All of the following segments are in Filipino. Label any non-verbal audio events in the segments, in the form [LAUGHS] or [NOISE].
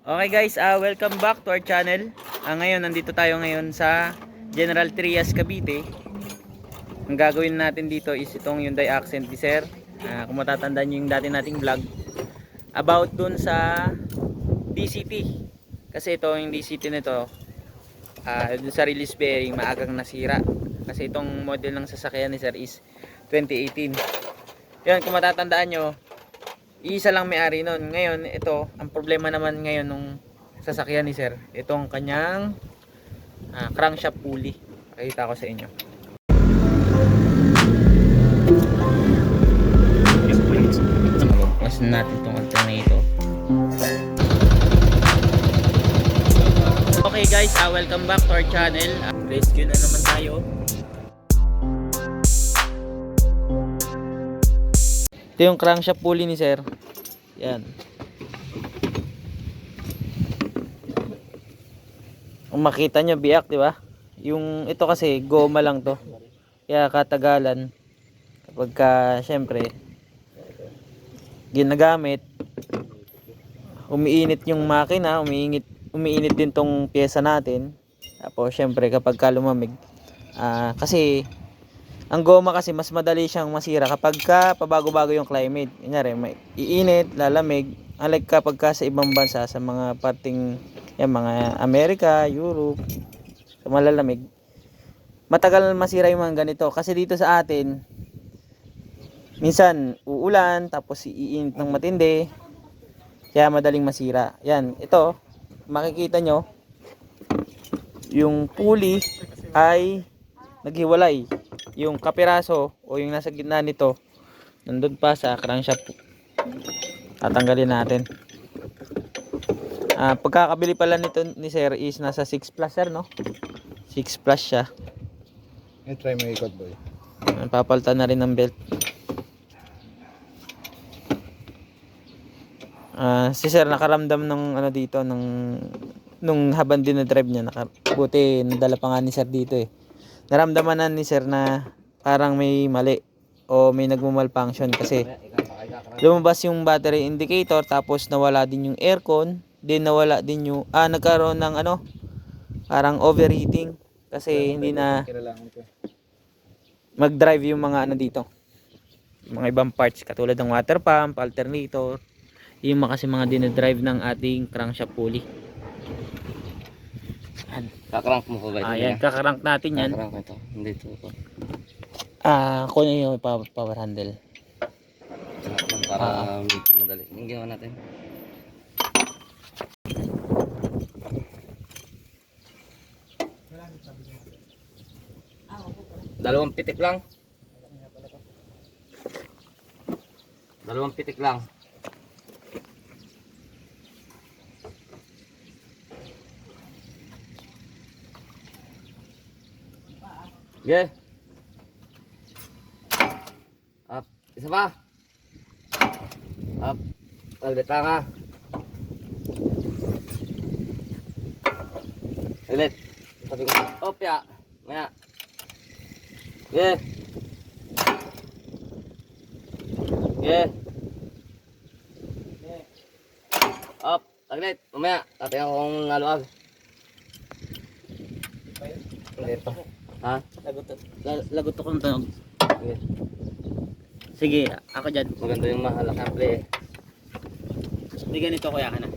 Okay guys, ah welcome back to our channel. Ah ngayon, nandito tayo ngayon sa General Trias, Cavite. Ang gagawin natin dito is itong Hyundai Accent ni Sir. Ah, kung matatandaan nyo yung dati nating vlog. About dun sa DCT. Kasi ito, yung DCT nito, ah dun sa release bearing, maagang nasira. Kasi itong model ng sasakyan ni Sir is 2018. Yan, kung matatandaan nyo, isa lang may-ari nun. Ngayon, ito, ang problema naman ngayon nung sasakyan ni Sir, itong kanyang ah, crankshaft pulley. Pakita ko sa inyo. Mas natin itong alternator. Okay guys, ah, welcome back to our channel. Ah, rescue na naman tayo. Ito yung crankshaft pulley ni sir. Yan. Kung makita nyo, biyak, di ba? Yung ito kasi, goma lang to. Kaya katagalan, kapag ka, syempre, ginagamit, umiinit yung makina, umiinit, umiinit din tong pyesa natin. Tapos, syempre, kapag ka lumamig, ah, kasi, ang goma kasi mas madali siyang masira kapag ka pabago-bago yung climate. Kunyari, may iinit, lalamig. Unlike kapag ka sa ibang bansa, sa mga parting, yan, mga Amerika, Europe, sa malalamig, matagal masira yung mga ganito. Kasi dito sa atin, minsan uulan, tapos iinit ng matindi, kaya madaling masira. Yan, ito, makikita nyo, yung pulley ay naghiwalay yung kapiraso o yung nasa gitna nito nandun pa sa crankshaft tatanggalin natin. Ah pagkakabili pala nito ni sir is nasa 6 plus sir no? 6 plus siya. I-try mo ikot boy. Papalitan na rin ng belt. Ah si sir nakaramdam ng ano dito ng nung habang din na drive niya naka, buti nadala pa nga ni sir dito eh naramdaman na ni sir na parang may mali o may nagmumalfunction kasi lumabas yung battery indicator tapos nawala din yung aircon din nawala din yung ah nagkaroon ng ano parang overheating kasi hindi na mag-drive yung mga ano dito mga ibang parts katulad ng water pump, alternator yung mga kasi mga dinadrive ng ating crankshaft pulley Yan. Kakrang mo pa ba ito? Ayan, kakarank natin yan. Kakrang ito. Hindi ito. ito. Ah, na yung power, power handle. Para madali. Yung ginawa natin. Dalawang pitik lang. Dalawang pitik lang. Yeah. Up. Isa pa. Up. Ulit ka. Ulit. Sabi ko. Op ya. Maya. Yeah. Yeah. Up. Taglit. Mamaya. Tatay ako kung naluag. Ulit pa. Ha? Lagot, lagot ako ng tunog. Yeah. Sige, ako dyan. Maganda yung mahalak na play. Hindi ganito kuya ka na.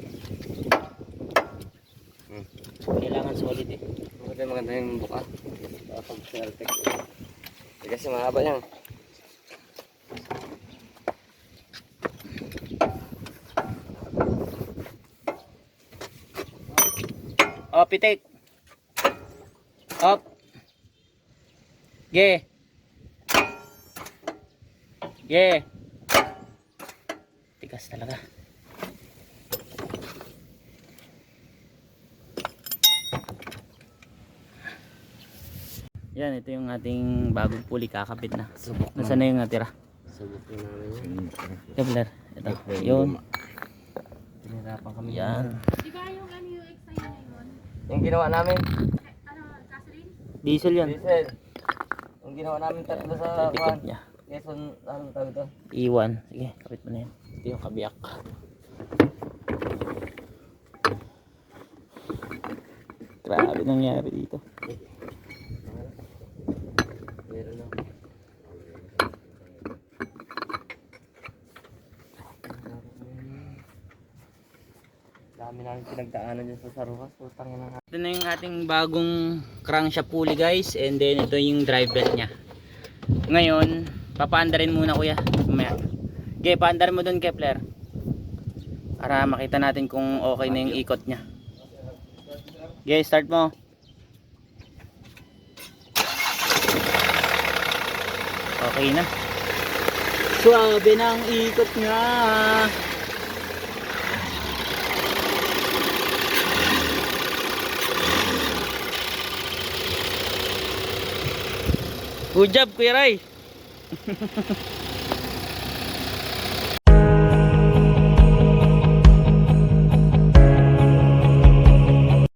Hmm. Kailangan solid eh. Maganda maganda yung buka. Pag selfie. Eh, kasi mahaba yan. Oh, pitik. Up. Ge. Ge. Tigas talaga. Yan, ito yung ating bagong puli kakabit na. Subok na. Nasaan na yung natira? Subok na namin yan. Kevlar. Ito. Yun. Pinahirapan kami. Yan. Di ba yung ano yung extra yun? Yung ginawa namin. Ano, gasoline? Diesel yan. Diesel. Yung ginawa namin tatlo sa Tikot niya. Quezon, anong tawag ito? E Iwan. Sige, kapit mo na yan. Ito yung kabiyak. Grabe nangyari dito. Dami namin pinagdaanan dyan sa Saruhas. Putang na Ito na yung ating bagong crankshaft pulley guys and then ito yung drive belt niya. Ngayon, papaandarin muna kuya. Mamaya. Okay, paandarin mo doon Kepler. Para makita natin kung okay na yung ikot niya. Okay, start mo. Okay na. Suabe na ang ikot niya. Good job, Kuya Ray. [LAUGHS]